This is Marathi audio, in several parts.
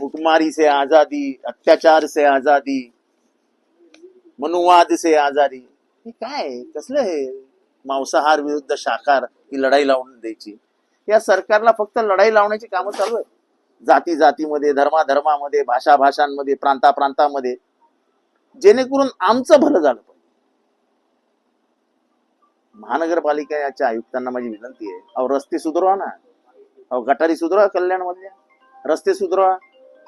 भुखमारी से आजादी अत्याचार से आजादी मनुवाद से आजादी. हे काय? कसलं हे? मांसाहार विरुद्ध शाकार ही लढाई लावून द्यायची. या सरकारला फक्त लढाई लावण्याची कामं चालू आहे जाती जातीमध्ये धर्माधर्मामध्ये भाषा भाषांमध्ये प्रांता प्रांतामध्ये जेणेकरून आमचं भलं झालं पाहिजे. महानगरपालिकेच्या आयुक्तांना माझी विनंती आहे. अहो रस्ते सुधरवा ना. अहो गटारी सुधरवा कल्याणमधल्या. रस्ते सुधरवा.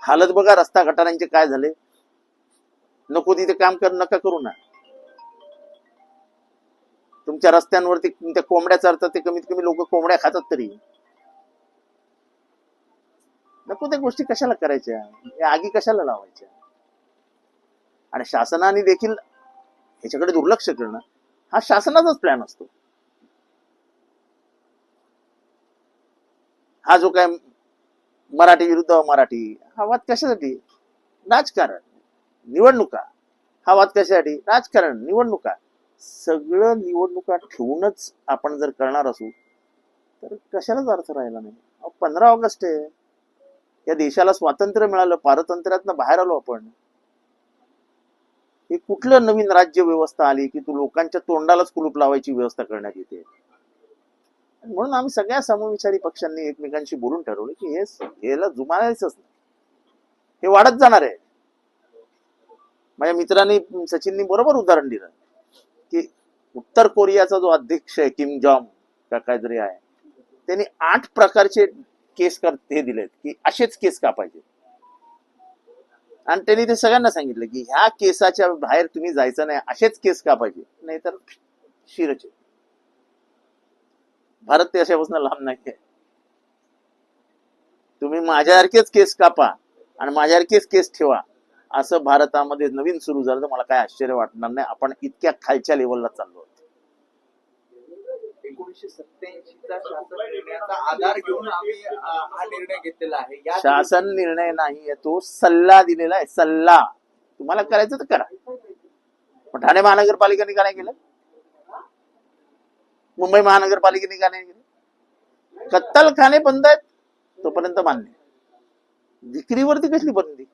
हालत बघा रस्ता गटारांचे काय झाले. नको तिथे काम कर नका करू ना. तुमच्या रस्त्यांवरती त्या कोंबड्या चरतात ते कमीत कमी लोक कोंबड्या खातात तरी. नको त्या गोष्टी कशाला करायच्या? या आगी कशाला लावायच्या? आणि शासनाने देखील ह्याच्याकडे दुर्लक्ष करणं हा शासनाचाच प्लॅन असतो. हा जो काय मराठी विरुद्ध मराठी. हा वाद कशासाठी? राजकारण. निवडणुका. हा वाद कशासाठी? राजकारण. निवडणुका. सगळं निवडणुका ठेवूनच आपण जर करणार असू तर कशालाच अर्थ राहिला नाही. पंधरा ऑगस्ट आहे. या देशाला स्वातंत्र्य मिळालं पारतंत्र्यातनं बाहेर आलो आपण. हे कुठलं नवीन राज्य व्यवस्था आली की तू लोकांच्या तोंडालाच कुलूप लावायची व्यवस्था करण्यात येते? म्हणून आम्ही सगळ्या समविचारी पक्षांनी एकमेकांशी बोलून ठरवलं की हे याला जुमानायचंच नाही. हे वाढत जाणार आहे. माझ्या मित्रांनी सचिननी बरोबर उदाहरण दिलं की उत्तर कोरियाचा जो अध्यक्ष आहे किम जॉम का काहीतरी आहे त्यांनी आठ प्रकारचे केस कर हे दिलेत की असेच केस का पाहिजे आणि त्यांनी ते सगळ्यांना सांगितलं की ह्या केसाच्या बाहेर तुम्ही जायचं नाही असेच केस का पाहिजे नाहीतर शिरचे. भारत ते अशापासून लांब नाही आहे. तुम्ही माझ्यासारखेच केस कापा आणि माझ्यासारखेच केस ठेवा. असं भारतामध्ये नवीन सुरू झालं तर मला काय आश्चर्य वाटणार नाही. आपण इतक्या खालच्या लेवलला चाललो सत्याऐंशीचा शासन निर्णयाचा आधार घेऊन आम्ही हा निर्णय घेतलेला आहे. या शासन निर्णय नाहीये तो सल्ला दिलेला आहे. सल्ला. तुम्हाला करायचं तर करा. पण ठाणे महानगरपालिकेने का नाही केलं? मुंबई महानगरपालिकेने का नाही केली. कत्तलखाने बंद आहेत तोपर्यंत मान्य. विक्रीवरती कसली बंदी?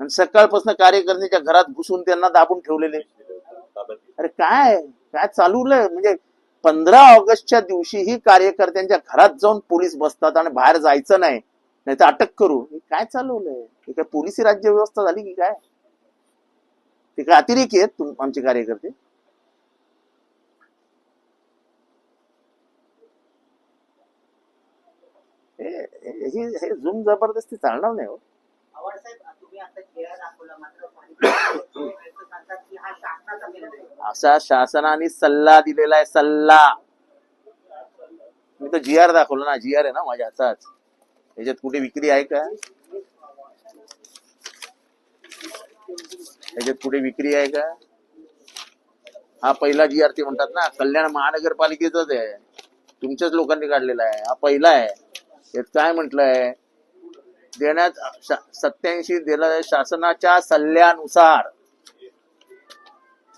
आणि सकाळपासून कार्यकर्त्यांच्या घरात घुसून त्यांना दाबून ठेवलेले. अरे काय? काय चालवलंय म्हणजे पंधरा ऑगस्टच्या दिवशीही कार्यकर्त्यांच्या घरात जाऊन पोलीस बसतात आणि बाहेर जायचं नाही नाही तर अटक करू. काय चालवलंय काय पोलिसी राज्य व्यवस्था झाली की काय? ते काय अतिरेकी आहेत आमचे कार्यकर्ते? हे- झुम जबरदस्ती चालणार नाही हो. हा. असा शासनाने सल्ला दिलेला आहे सल्ला. मी तर जी आर दाखवला ना जी आर आहे ना माझ्या हातात. याच्यात कुठे विक्री आहे का? त्याच्यात कुठे विक्री आहे का? हा पहिला जी आर म्हणतात ना कल्याण महानगरपालिकेचाच आहे. तुमच्याच लोकांनी काढलेला आहे. हा पहिला आहे. यात काय म्हटलंय? देण्यात सत्याऐंशी दिला शासनाच्या सल्ल्यानुसार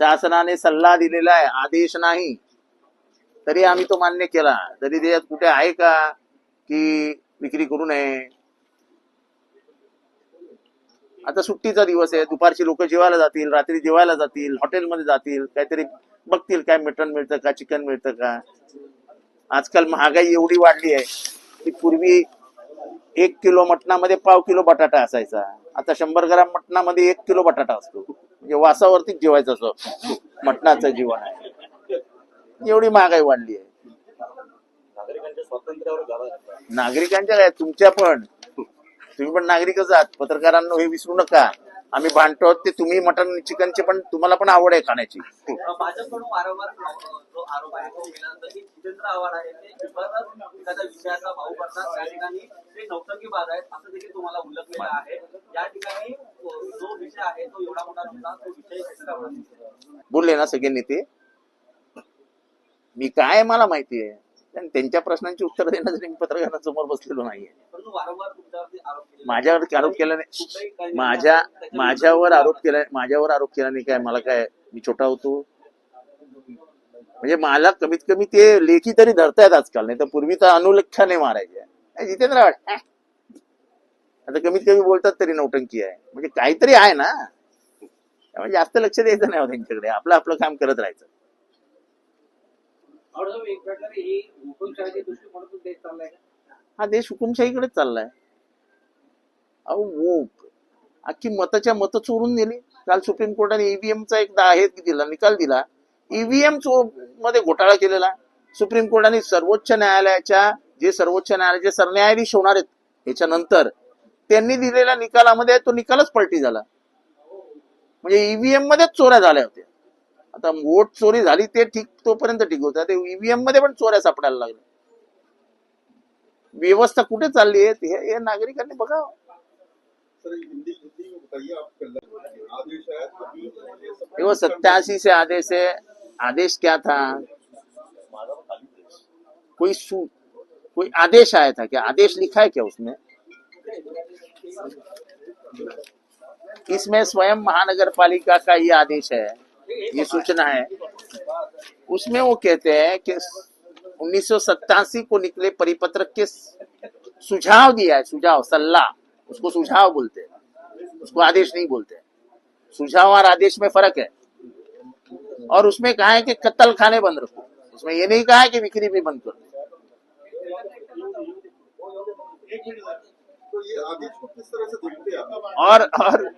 शासनाने सल्ला दिलेला आहे. आदेश नाही. तरी आम्ही तो मान्य केला. तरी त्याच्यात कुठे आहे का? की विक्री करू नये? आता सुट्टीचा दिवस आहे दुपारची लोक जेवायला जातील रात्री जेवायला जातील हॉटेलमध्ये जातील काहीतरी बघतील काय मटण मिळतं का चिकन मिळतं का. आजकाल महागाई एवढी वाढली आहे की पूर्वी एक किलो मटणामध्ये पाव किलो बटाटा असायचा. आता शंभर ग्राम मटणामध्ये एक किलो बटाटा असतो. म्हणजे वासावरतीच जेवायचं असं मटणाचं जीवन आहे. एवढी महागाई वाढली आहे. नागरिकांच्या काय तुमच्या पण. तुम्ही पण नागरिकच आहात पत्रकारांना हे विसरू नका. आम्ही भांडतो ते तुम्ही मटन चिकनचे पण तुम्हाला पण आवड आहे खाण्याची? बोलले ना सगळे नेते. मी काय मला माहिती आहे? त्यांच्या प्रश्नांची उत्तर देण्यासाठी मी पत्रकारांसमोर बसलेलो नाहीये. माझ्यावर आरोप केला नाही? माझ्या माझ्यावर आरोप केला माझ्यावर आरोप केला नाही काय? मला काय मी छोटा होतो? म्हणजे मला कमीत कमी ते लेखी तरी धरतायत आजकाल नाही तर पूर्वी तर अनुलक्षाने मारायचे जितेंद्र. आता कमीत कमी बोलतात तरी नौटंकी आहे. म्हणजे काहीतरी आहे ना? त्यामुळे जास्त लक्ष द्यायचं नाही हो त्यांच्याकडे. आपलं आपलं काम करत राहायचं. हा देश हुकुमशाहीकडेच चाललाय. अहो वो अख्खी मताच्या मत चोरून नेली. काल सुप्रीम कोर्टाने ईव्हीएमचा एक आहे दिला निकाल दिला. ईव्हीएममध्ये घोटाळा केलेला. सुप्रीम कोर्टाने सर्वोच्च न्यायालयाच्या जे सर्वोच्च न्यायालयाचे सरन्यायाधीश होणार आहेत याच्यानंतर त्यांनी दिलेल्या निकालामध्ये तो निकालच पलटी झाला. म्हणजे ईव्हीएम मध्येच चोऱ्या झाल्या होत्या. आता वोट चोरी झाली, ते ठीक तोपर्यंत ठीक होतं. ते ईव्हीएम मध्ये पण चोऱ्या सापडायला व्यवस्था कुठे चालली आहे? हे नागरिकांनी सब देखो सत्तासी से आदेश है आदेश क्या था? कोई सू, कोई आदेश आया था क्या? आदेश लिखा है क्या उसमें? इसमें स्वयं महानगर पालिका का ये आदेश है। ये सूचना है। उसमें वो कहते हैं कि उन्नीस सौ सत्तासी को निकले परिपत्र के सुझाव दिया है, सुझाव, सलाह। उसको सुझाव बोलते हैं। उसको आदेश नहीं बोलते। सुझाव और आदेश में फ़र्क है। और उसमें कहा है कि कत्ल खाने बंद रखो। उसमें ये नहीं कहा है कि बिक्री भी बंद करो। और और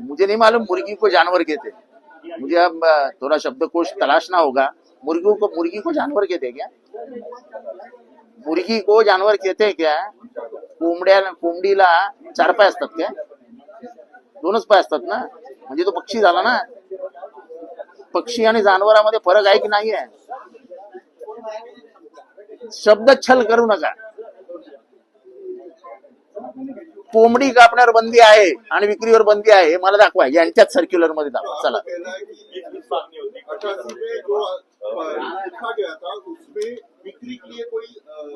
मुझे नहीं मालूम मुर्गी को जानवर कहते हैं। मुझे अब थोड़ा शब्दकोश तलाशना होगा। मुर्गी को मुर्गी को जानवर कहते क्या? मुर्गी को जानवर कहते क्या? कोंबड्या कोंबडीला चार पाय असतात क्या? दोनच पाय असतात ना? म्हणजे तो पक्षी झाला ना? पक्षी आणि जानवरामध्ये फरक आहे की नाही आहे? शब्द छल करू नका. कोंबडी कापण्यावर बंदी आहे आणि विक्रीवर बंदी आहे हे मला दाखवा यांच्याच सर्क्युलरमध्ये दाखवा चला.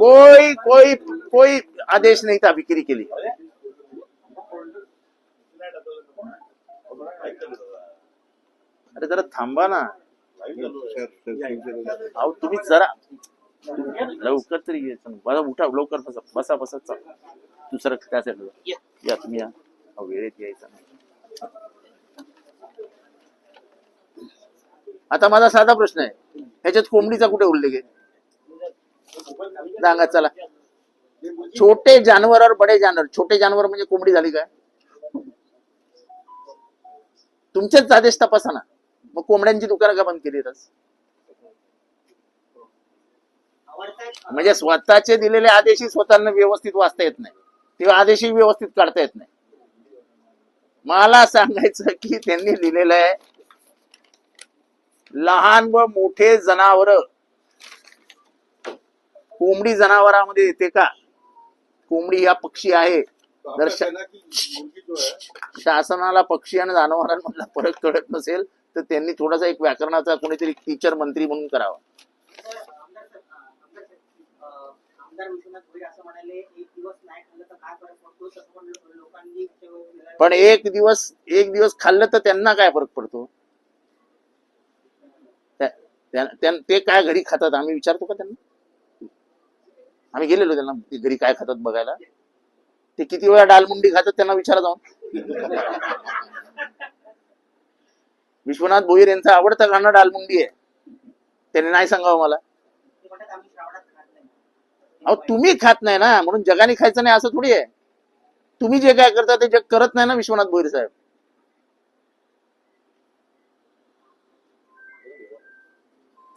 कोई कोई कोई आदेश नहीं था बिक्री के लिए अरे जरा थांबा ना. अहो तुम्ही जरा लवकर तरी बघा उठा लवकर बसा बसा बसा चला. दुसरं साईडला जा. या. तुम्ही या. वेळेत यायचं आता माझा साधा प्रश्न आहे. ह्याच्यात कोंबडीचा कुठे उल्लेख आहे? सांगा चला. छोटे जानवर और बडे जानवर. छोटे जानवर म्हणजे कोंबडी झाली काय? तुमचेच आदेश तपासा ना. मग कोंबड्यांची दुकानं का बंद केली आवडतायत म्हणजे स्वतःचे दिलेले आदेशही स्वतःला व्यवस्थित वाचता येत नाही. तेव्हा आदेशही व्यवस्थित काढता येत नाही. मला सांगायचं की त्यांनी लिहिलेलं आहे लहान व मोठे जनावर कोंबडी जनावरामध्ये येते का? कोंबडी हा पक्षी आहे. तो आपका दर्शक- कहना कि मुर्गी जो है शासनाला पक्षी आणि जनावरांमधला फरक कळत नसेल तर त्यांनी थोडासा एक व्याकरणाचा कोणीतरी टीचर मंत्री म्हणून करावा तर आमदार सर- आमदार सर- अं, आमदार विश्वनाथ भोईर असं म्हणाले एक दिवस नाही खाल्लं तर काय फरक पडतो तसं पण एक दिवस एक दिवस खाल्लं तर त्यांना काय फरक पडतो? ते काय घरी खातात? आम्ही विचारतो का त्यांना? आम्ही गेलेलो त्यांना. ते घरी काय खातात बघायला? ते किती वेळा डालमुंडी खातात त्यांना विचारा जाऊन. विश्वनाथ भोईर यांचा आवडता गाणं डालमुंडी आहे. त्याने नाही सांगावं मला ते म्हणतात आम्ही श्रावणात खात नाही अहो तुम्ही खात नाही ना म्हणून जगाने खायचं नाही असं थोडी आहे. तुम्ही जे काय करता ते जग करत नाही ना विश्वनाथ भोईर साहेब.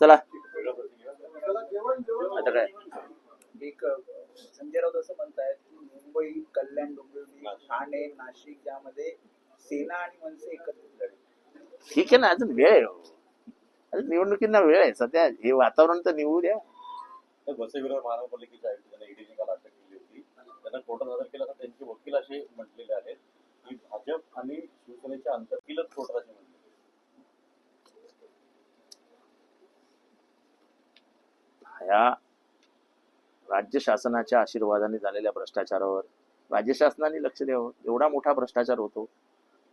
चला. आता काय? एक संजय राऊत असं म्हणतायत की मुंबई कल्याण डोंबिवली ठाणे नाशिक यामध्ये सेना आणि मनसे एकत्रित लढले ठीक आहे ना अजून वेळ आहे हो. अजून निवडणुकींना वेळ आहे. सध्या हे वातावरण तर निवडू द्या. तर वसई महानगरपालिकेच्या आयुक्त त्यांना ईडीने काल अटक केली होती त्यांना कोर्टात हजर केला तर त्यांचे वकील असे म्हटलेले आहेत की भाजप आणि शिवसेनेच्या अंतर्गत कोर्टात असे म्हटले ह्या राज्य शासनाच्या आशीर्वादाने झालेल्या भ्रष्टाचारावर राज्य शासनाने लक्ष द्यावं. एवढा मोठा भ्रष्टाचार होतो.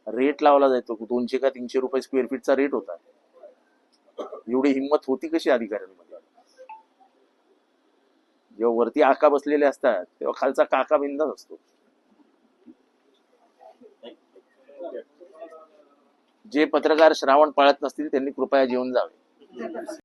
रेट लावला जातो. दोनशे का तीनशे रुपये स्क्वेअर फीटचा रेट होता. एवढी हिंमत होती कशी अधिकाऱ्यांमध्ये? जेव्हा वरती आका बसलेले असतात तेव्हा खालचा काका बिंदाच असतो जे पत्रकार श्रावण पाळत नसतील त्यांनी कृपया जेवून जावे.